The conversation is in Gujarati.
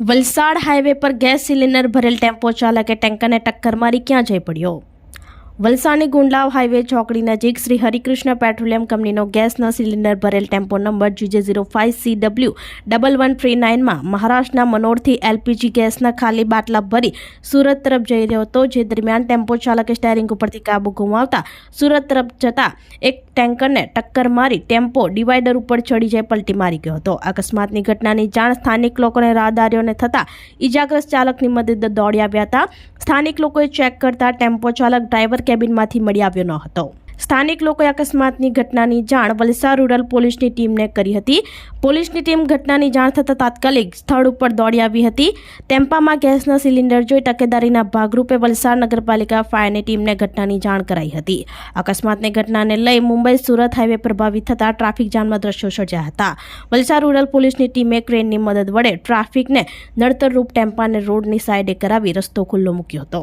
વલસાડ હાઈવે પર ગેસ સિલિન્ડર ભરેલ ટેમ્પો ચાલકે ટેન્કરને ટક્કર મારી ક્યાં જઈ પડ્યો? વલસાડની ગુંડલાવ હાઈવે ચોકડી નજીક શ્રી હરિકૃષ્ણ પેટ્રોલિયમ કંપનીનો ગેસનો સિલિન્ડર ભરેલ tempo number GJ zero five C W double one three નાઇનમાં મહારાષ્ટ્રના મનોરથી એલપીજી ગેસના ખાલી બાટલા ભરી સુરત તરફ જઈ રહ્યો હતો, જે દરમિયાન ટેમ્પો ચાલકે સ્ટેરિંગ ઉપરથી કાબુ ગુમાવતા સુરત તરફ જતા એક ટેન્કરને ટક્કર મારી ટેમ્પો ડિવાઈડર ઉપર ચડી જઈ પલટી મારી ગયો હતો. અકસ્માતની ઘટનાની જાણ સ્થાનિક લોકોને રાહદારીઓને થતાં ઇજાગ્રસ્ત ચાલકની મદદ દોડી આવ્યા હતા. સ્થાનિક લોકોએ ચેક કરતા ટેમ્પો ચાલક ડ્રાઈવર કેબિનમાંથી મળી આવ્યો ન હતો. સ્થાનિક લોકોએ અકસ્માતની ઘટનાની જાણ વલસાડ રૂરલ પોલીસની ટીમને કરી હતી. પોલીસની ટીમ ઘટનાની જાણ થતાં તાત્કાલિક સ્થળ ઉપર દોડી આવી હતી. ટેમ્પામાં ગેસના સિલિન્ડર જોઈ તકેદારીના ભાગરૂપે વલસાડ નગરપાલિકા ફાયરની ટીમને ઘટનાની જાણ કરાઈ હતી. અકસ્માતની ઘટનાને લઈ મુંબઈ સુરત હાઈવે પ્રભાવિત થતાં ટ્રાફિક જામના દ્રશ્યો સર્જ્યા હતા. વલસાડ રૂરલ પોલીસની ટીમે ક્રેનની મદદ વડે ટ્રાફિકને નડતરરૂપ ટેમ્પાને રોડની સાઈડે કરાવી રસ્તો ખુલ્લો મૂક્યો હતો.